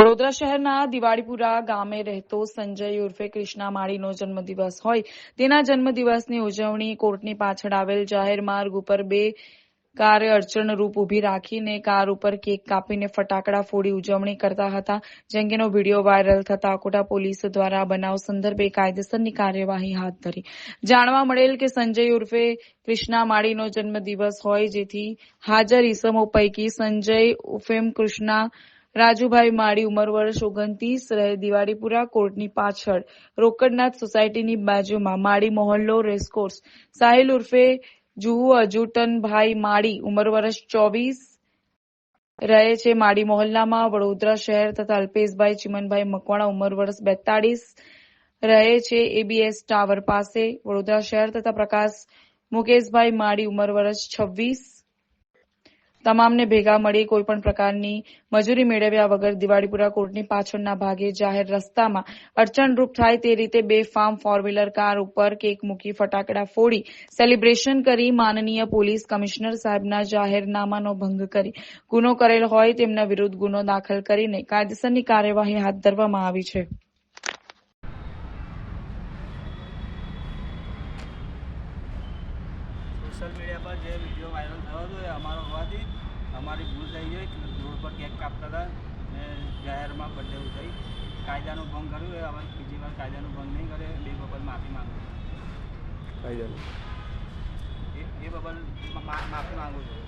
વડોદરા શહેરના દિવાળીપુરા ગામે રહેતો સંજય ઉર્ફે કૃષ્ણા માળીનો જન્મદિવસ હોય તેના જન્મદિવસની ઉજવણી કોર્ટની પાછળ આવેલ જાહેર માર્ગ ઉપર બે કારે અડચણરૂપ ઊભી રાખીને કાર ઉપર કેક કાપીને ફટાકડા ફોડી ઉજવણી કરતા હતા જે વીડિયો વાયરલ થતા અકોટા પોલીસ દ્વારા બનાવ સંદર્ભે કાયદેસરની કાર્યવાહી હાથ ધરી. જાણવા મળેલ કે સંજય ઉર્ફે કૃષ્ણા માળીનો જન્મદિવસ હોય જેથી હાજર ઈસમો પૈકી સંજય ઉફેમ કૃષ્ણા રાજુભાઈ માળી ઉંમર વર્ષ ઓગણત્રીસ, રહે દિવાળીપુરા કોર્ટની પાછળ. રોકડનાથ સોસાયટીની બાજુમાં માળી મોહલ્લો રેસકોર્સ. સાહિલ ઉર્ફે જુહુ અજુટનભાઈ માળી ઉંમર વર્ષ ચોવીસ, રહે છે માળી મોહલ્લામાં. વડોદરા શહેર તથા અલ્પેશભાઈ ચિમનભાઈ મકવાણા ઉંમર વર્ષ બેતાળીસ, રહે છે એબીએસ ટાવર પાસે. વડોદરા શહેર તથા પ્રકાશ મુકેશભાઈ માળી ઉંમર વર્ષ છવ્વીસ તમામને ભેગા મળી કોઈ પણ પ્રકારની મજૂરી મેળવ્યા વગર દિવાળીપુરા કોર્ટની પાછળના ભાગે જાહેર રસ્તામાં અડચણરૂપ થાય તે રીતે બે ફાર્મ ફોર વ્હીલર કાર ઉપર કેક મૂકી ફટાકડા ફોડી સેલિબ્રેશન કરી માનનીય પોલીસ કમિશનર સાહેબના જાહેરનામાનો ભંગ કરી. ગુનો કરેલ હોય તેમના વિરુદ્ધ ગુનો દાખલ કરીને કાયદેસરની કાર્યવાહી હાથ ધરવામાં આવી છે. સોશિયલ મીડિયા પર જે વીડિયો વાયરલ થયો હતો એ અમારો હોવાથી અમારી ભૂલ થઈ ગઈ રોડ પર કેક કાપતા હતા ને જાહેરમાં બધે થઈ. કાયદાનું ભંગ કર્યું એ હવે બીજી વાર કાયદાનું ભંગ નહીં કરે બે બાબત માફી માંગુ છું. કાયદાનું? એ બાબત માફી માંગુ છું.